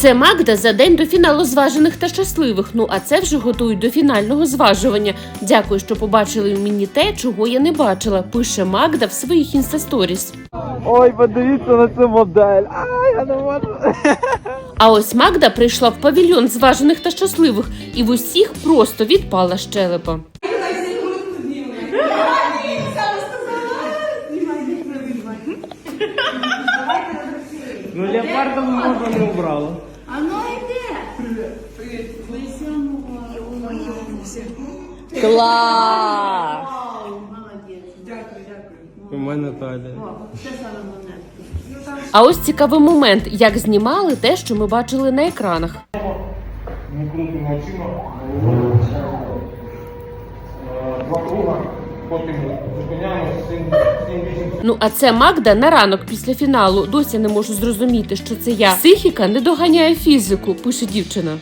Це Магда за день до фіналу зважених та щасливих. Ну а це вже готують до фінального зважування. Дякую, що побачили в мені те, чого я не бачила. Пише Магда в своїх інстасторіс. Ой, подивіться на цю модель. А, я не можу. А ось Магда прийшла в павільйон зважених та щасливих, і в усіх просто відпала щелепа. Ну леопарда можна не убрала. Клас! У мене талія. А ось цікавий момент, як знімали те, що ми бачили на екранах. Ми крутимо очима, два круга, потім зупиняємося 7-8 Ну а це Магда на ранок після фіналу. Досі не можу зрозуміти, що це я. Психіка не доганяє фізику, пише дівчина.